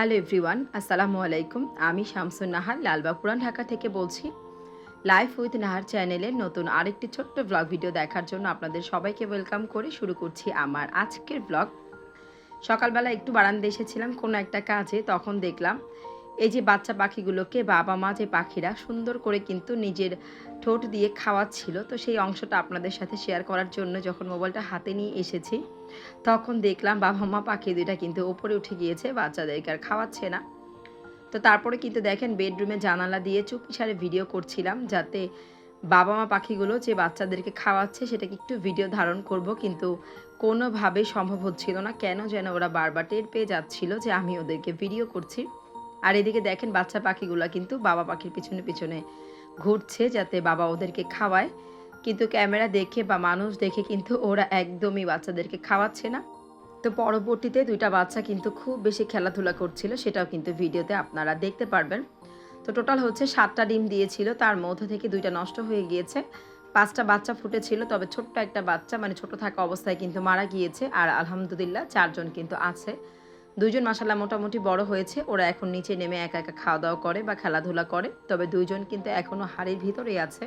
Hello everyone, আসসালামু আলাইকুম। আমি শামসুন নাহার লালবাগ পুরান ঢাকা থেকে বলছি। লাইফ উইথ নাহার চ্যানেলের নতুন আরেকটি ছোট্ট ব্লগ ভিডিও দেখার জন্য আপনাদের সবাইকে ওয়েলকাম করে শুরু করছি আমার আজকের ব্লগ সকালবেলা একটু বারান্দা এসেছিলাম কোনো একটা কাজে, তখন দেখলাম এই যে বাচ্চা পাখিগুলোকে বাবা মা যে পাখিরা সুন্দর করে কিন্তু নিজের ঠোঁট দিয়ে খাওয়াচ্ছিল, তো সেই অংশটা আপনাদের সাথে শেয়ার করার জন্য যখন মোবাইলটা হাতে নিয়ে এসেছি, তখন দেখলাম বাবা মা পাখি দুইটা কিন্তু ওপরে উঠে গিয়েছে, বাচ্চাদেরকে আর খাওয়াচ্ছে না। তো তারপরে কিন্তু দেখেন বেডরুমে জানালা দিয়ে চুপিসারে ভিডিও করছিলাম যাতে বাবা মা পাখিগুলো যে বাচ্চাদেরকে খাওয়াচ্ছে সেটাকে একটু ভিডিও ধারণ করব, কিন্তু কোনোভাবেই সম্ভব হচ্ছিল না। কেন যেন ওরা বারবার টের পেয়ে যাচ্ছিল যে আমি ওদেরকে ভিডিও করছি। আর এদিকে দেখেন বাচ্চা পাখিগুলো কিন্তু বাবা পাখির পিছনে পিছনে ঘুরছে যাতে বাবা ওদেরকে খাওয়ায়। কিন্তু ক্যামেরা দেখে বা মানুষ দেখে কিন্তু ওরা একদমই বাচ্চাদেরকে খাওয়াচ্ছে না। তো পরবর্তীতে দুইটা বাচ্চা কিন্তু খুব বেশি খেলাধুলা করছিল, সেটাও কিন্তু ভিডিওতে আপনারা দেখতে পারবেন। তো টোটাল হচ্ছে সাতটা ডিম দিয়েছিল, তার মধ্যে থেকে দুইটা নষ্ট হয়ে গিয়েছে। পাঁচটা বাচ্চা ফুটেছিল, তবে ছোট্ট একটা বাচ্চা মানে ছোট থাকা অবস্থায় কিন্তু মারা গিয়েছে। আর আলহামদুলিল্লাহ চারজন কিন্তু আছে। দুইজন মাসাল্লাহ মোটামুটি বড় হয়েছে, ওরা এখন নিচে নেমে একা একা খাওয়া দাওয়া করে বা খেলাধুলা করে। তবে দুইজন কিন্তু এখনও হাড়ির ভিতরেই আছে।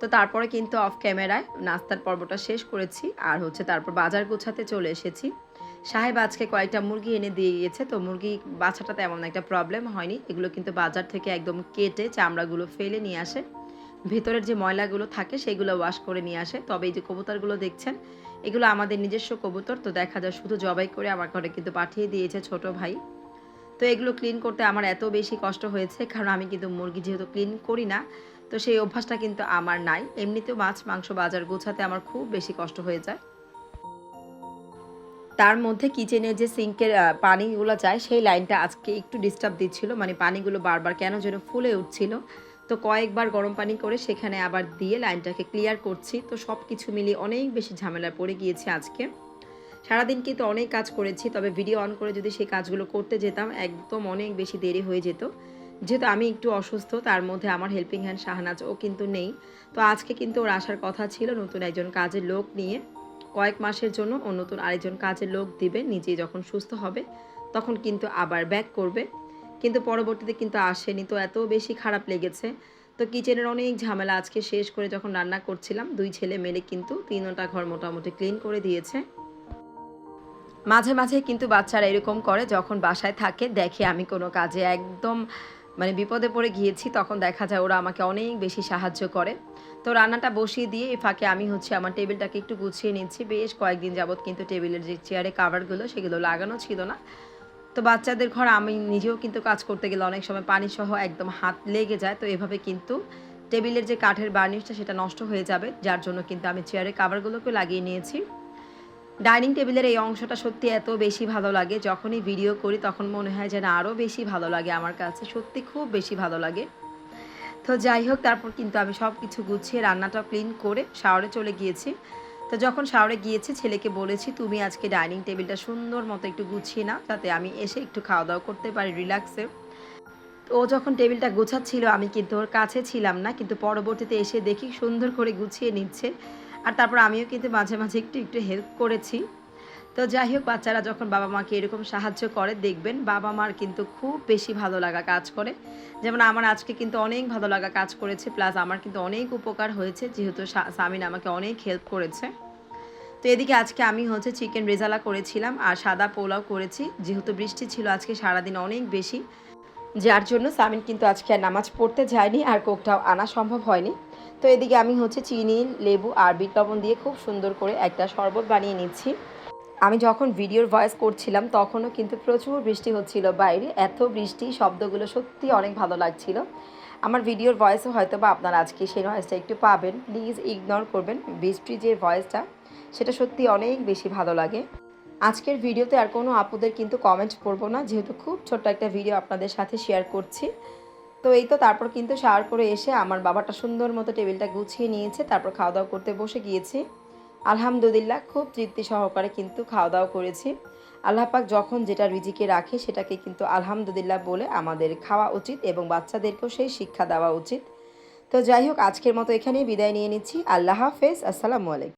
তো তারপরে কিন্তু অফ ক্যামেরায় নাস্তার পর্বটা শেষ করেছি, আর হচ্ছে তারপর বাজার গোছাতে চলে এসেছি। সাহেব আজকে কয়েকটা মুরগি এনে দিয়ে গিয়েছে তো মুরগি বাছাটা তেমন একটা প্রবলেম হয়নি। এগুলো কিন্তু বাজার থেকে একদম কেটে চামড়াগুলো ফেলে নিয়ে আসে। ভেতরের যে ময়লাগুলো থাকে, সেগুলো ওয়াশ করে নিয়ে আসে। তবে এই যে কবুতরগুলো দেখছেন এগুলো আমাদের নিজস্ব কবুতর, তো দেখা যায় শুধু জবাই করে আমার ঘরে কিন্তু পাঠিয়ে দিয়েছে ছোট ভাই। তো এগুলো ক্লিন করতে আমার এত বেশি কষ্ট হয়েছে, কারণ আমি কিন্তু মুরগি যেহেতু ক্লিন করি না, তো সেই অভ্যাসটা কিন্তু আমার নাই। এমনিতেও মাছ, মাংস বাজার গোছাতে আমার খুব বেশি কষ্ট হয়ে যায়। তার মধ্যে কিচেনে যে সিঙ্কের পানিগুলো যায়, সেই লাইনটা আজকে একটু ডিস্টার্ব দিচ্ছিল মানে পানিগুলো বারবার কেন যেন ফুলে উঠছিল। তো কয়েকবার গরম পানি করে সেখানে আবার দিয়ে লাইনটাকে ক্লিয়ার করছি। তো সব কিছু মিলিয়ে অনেক বেশি ঝামেলা পড়ে গিয়েছে আজকে। সারাদিন কিন্তু অনেক কাজ করেছি, তবে ভিডিও অন করে যদি সেই কাজগুলো করতে যেতাম, একদম অনেক বেশি দেরি হয়ে যেত। যেহেতু আমি একটু অসুস্থ, তার মধ্যে আমার হেল্পিং হ্যান্ড শাহনাজ, ও কিন্তু নেই। তো আজকে কিন্তু ওর আসার কথা ছিল নতুন একজন কাজের লোক নিয়ে। কয়েক মাসের জন্য ও নতুন আরেকজন কাজের লোক দিবে নিজে যখন সুস্থ হবে, তখন কিন্তু আবার ব্যাক করবে। কিন্তু পরবর্তীতে কিন্তু আসেনি। তো এত বেশি খারাপ লেগেছে। তো কিচেনের অনেক ঝামেলা আজকে শেষ করে যখন রান্না করছিলাম, দুই ছেলে মেলে কিন্তু তিনটা ঘর মোটামুটি ক্লিন করে দিয়েছে। মাঝে মাঝে কিন্তু বাচ্চারা এরকম করে, যখন বাসায় থাকে, দেখে আমি কোনো কাজে একদম মানে বিপদে পড়ে গিয়েছি, তখন দেখা যায় ওরা আমাকে অনেক বেশি সাহায্য করে। তো রান্নাটা বসিয়ে দিয়ে ফাঁকে আমি হচ্ছে আমার টেবিলটাকে একটু গুছিয়ে নিচ্ছি। বেশ কয়েকদিন যাবৎ কিন্তু টেবিলের যে চেয়ারে কাভারগুলো সেগুলো লাগানো ছিল না। তো বাচ্চাদের ঘর আমি নিজেও কিন্তু কাজ করতে গেলে অনেক সময় পানি সহ একদম হাত লেগে যায়। তো এভাবে কিন্তু টেবিলের যে কাঠের বার্নিশটা সেটা নষ্ট হয়ে যাবে, যার জন্য কিন্তু আমি চেয়ারে কাভারগুলোকে লাগিয়ে নিয়েছি। ডাইনিং টেবিলের এই অংশটা সত্যি এত বেশি ভালো লাগে, যখনই ভিডিও করি তখন মনে হয় যেন আরও বেশি ভালো লাগে আমার কাছে, সত্যি খুব বেশি ভালো লাগে। তো যাই হোক, তারপর কিন্তু আমি সব কিছু গুছিয়ে রান্নাটা ক্লিন করে শাওয়ারে চলে গিয়েছি। তো যখন শাওরে গিয়েছি, ছেলেকে বলেছি, তুমি আজকে ডাইনিং টেবিলটা সুন্দর মতো একটু গুছিয়ে না তাতে আমি এসে একটু খাওয়া দাওয়া করতে পারি রিল্যাক্সে ও যখন টেবিলটা গোছাচ্ছিল, আমি কিন্তু ওর কাছে ছিলাম না, কিন্তু পরবর্তীতে এসে দেখি সুন্দর করে গুছিয়ে নিচ্ছে। আর তারপর আমিও কিন্তু মাঝে মাঝে একটু একটু হেল্প করেছি। তো যাই হোক, বাচ্চারা যখন বাবা মাকে এরকম সাহায্য করে, দেখবেন বাবা মার কিন্তু খুব বেশি ভালো লাগা কাজ করে। যেমন আমার আজকে কিন্তু অনেক ভালো লাগা কাজ করেছে, প্লাস আমার কিন্তু অনেক উপকার হয়েছে, যেহেতু সামিন আমাকে অনেক হেল্প করেছে। তো এদিকে আজকে আমি হচ্ছে চিকেন রেজালা করেছিলাম, আর সাদা পোলাও করেছি, যেহেতু বৃষ্টি ছিল আজকে সারাদিন অনেক বেশি। যার জন্য সামিন কিন্তু আজকে আর নামাজ পড়তে যায়নি, আর কোকটাও আনা সম্ভব হয়নি। তো এদিকে আমি হচ্ছে চিনি, লেবু আর বিট লবণ দিয়ে খুব সুন্দর করে একটা শরবত বানিয়ে নিচ্ছি। আমি যখন ভিডিওর ভয়েস করছিলাম, তখনও কিন্তু প্রচুর বৃষ্টি হচ্ছিল বাইরে। এত বৃষ্টি, শব্দগুলো সত্যি অনেক ভালো লাগছিল। আমার ভিডিওর ভয়েসও হয়তো বা আপনারা আজকে সেই ভয়েসটা একটু পাবেন। প্লিজ ইগনোর করবেন বৃষ্টির যে ভয়েসটা সেটা সত্যি অনেক বেশি ভালো লাগে। আজকের ভিডিওতে আর কোনো আপুদের কিন্তু কমেন্ট করব না, যেহেতু খুব ছোট্ট একটা ভিডিও আপনাদের সাথে শেয়ার করছি। তো এই তো তারপর কিন্তু শাওয়ার করে এসে আমার বাবাটা সুন্দর মতো টেবিলটা গুছিয়ে নিয়েছে, তারপর খাওয়া দাওয়া করতে বসে গিয়েছি। আলহামদুলিল্লাহ, খুব তৃপ্তি সহকারে কিন্তু খাওয়া দাওয়া করেছি আল্লাপাক যখন যেটা রিজিকে রাখে সেটাকে কিন্তু আলহামদুলিল্লাহ বলে আমাদের খাওয়া উচিত এবং বাচ্চাদেরকেও সেই শিক্ষা দেওয়া উচিত। তো যাই হোক, আজকের মতো এখানেই বিদায় নিয়ে নিচ্ছি। আল্লাহ হাফেজ। আসসালামু আলাইকুম।